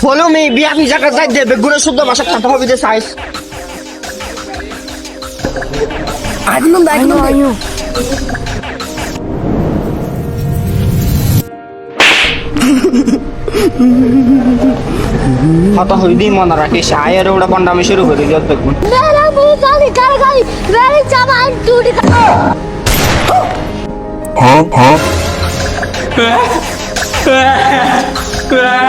Follow me বিয়াবি জাকা যাই দে বেগুনের শুদ্ধ ভাষা কথা হবে দে সাইজ। আগুন আগুন আয়ু হতা হই দি মন রাখে শায়ের পন্ডা আমি শুরু করে দিও দেখুন মেরা বউ গালি গালি হ হ হ হ হ হ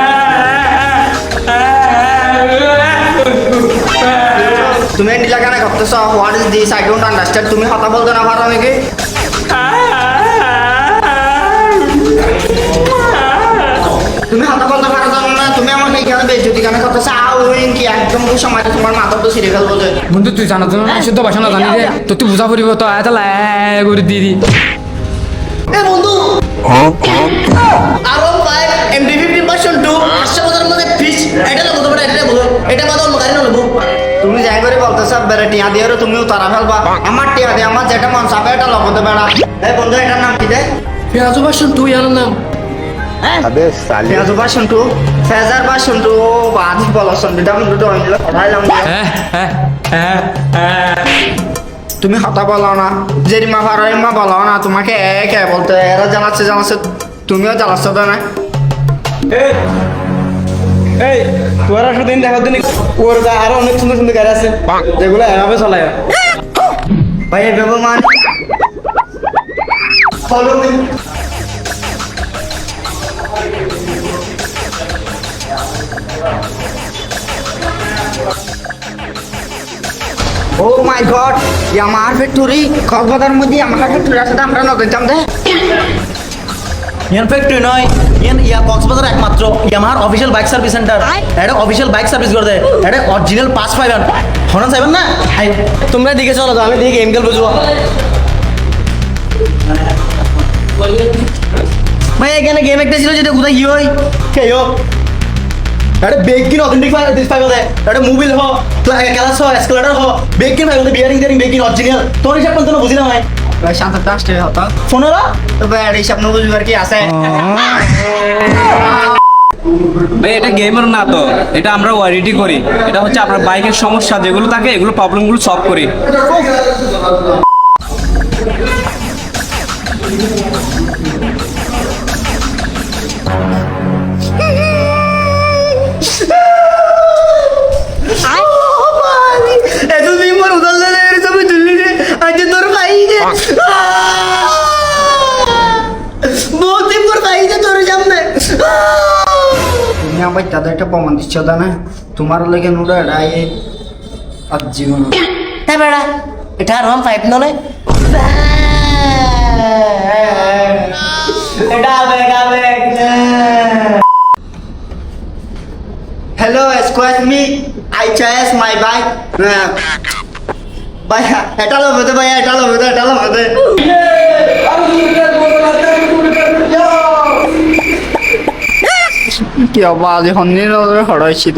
তুমি নিজে কেন ভাবতেছ what is this I don't understand তুমি কথা বলতে না পারো নাকি? তুমি কথা বলতে পারো জানো না? তুমি আমাকে এখানে বেজতি কেন করতেছ? আউ কি একদম সময় তোমার মাথা তো সিরিয়াল বলছে বন্ধু তুই জানো তো না শুদ্ধ ভাষা না জানি রে তো তুই বুঝা পড়িব? তো এত লাই করে দি দি। এ বন্ধু! আরও করে বলতেছ বেড়ে টিয়া দিয়ে তুমিও তারা ফেলবা। আমার টিয়া দিয়ে আমার যেটা মন চাবে এটা লগতে বেড়া এই বন্ধু এটার নাম কি দেয় পেঁয়াজ ভাষণ তুই আর নাম। হ্যাঁ? হ্যাঁ হ্যাঁ তুমি হতা বলো না। জেরিমা ফারাইমা বলো না তোমাকে এক এক বলতে এরা জানাচ্ছে জানাচ্ছে তুমিও জানাচ্ছ তো না। এই, তোরা সেদিন দেখো দিন ওর আরও অনেক সুন্দর সুন্দর গাড়ি আছে। যেগুলো এভাবে চলায়। ভাই এভাবে মান follow me oh my god ইয়ামার ফ্যাক্টরি কক্সবাজার মধ্যে ইয়ামার ফ্যাক্টরি আছে আমরা নতুন জাম দে। ইয়ান ফ্যাক্টরি নয়। ইয়ান ইয়া কক্সবাজার একমাত্র। ইয়ামাহার অফিসিয়াল বাইক সার্ভিস সেন্টার এটা অফিসিয়াল বাইক সার্ভিস করে দেয় এটা অরিজিনাল পাস পাইবেন হরন চাইবেন না? তোমরা দিকে চলো তো আমি দিকে গেম খেল বুঝব। ভাই এখানে গেম একটা ছিল যেটা কোথায়? কি হয় কে হো এটা বেগ কিন অথেন্টিক দিস পাইবে দেয় এটা মোবিল হ ক্লাস হ এসকেলেটর হ। কিন পাইবে বিয়ারিং বিয়ারিং বেগ কিন অরিজিনাল তোর হিসাব কোন বুঝি না ভাই হতো। তো আর কি আছে? ভাই এটা গেমের না তো। এটা আমরা ওয়ারেন্টি করি। এটা হচ্ছে আপনার বাইকের সমস্যা যেগুলো থাকে এগুলো প্রবলেমগুলো সলভ করি। বহুত দিন ভাই রে তোর সামনে তুমি আমার দাদা একটা প্রমাণ দিচ্ছ দা না তোমার লেগে নুডা রায় আর জীবন। হ্যাঁ বেড়া এটা আর ওয়ান ফাইভ নয়। এটা আবেগ আবেগ। হ্যালো এক্সকিউজ মি আই অবাজ এখন এটা তো এটা এটা কি আওয়াজ হন্নি হড়াইছি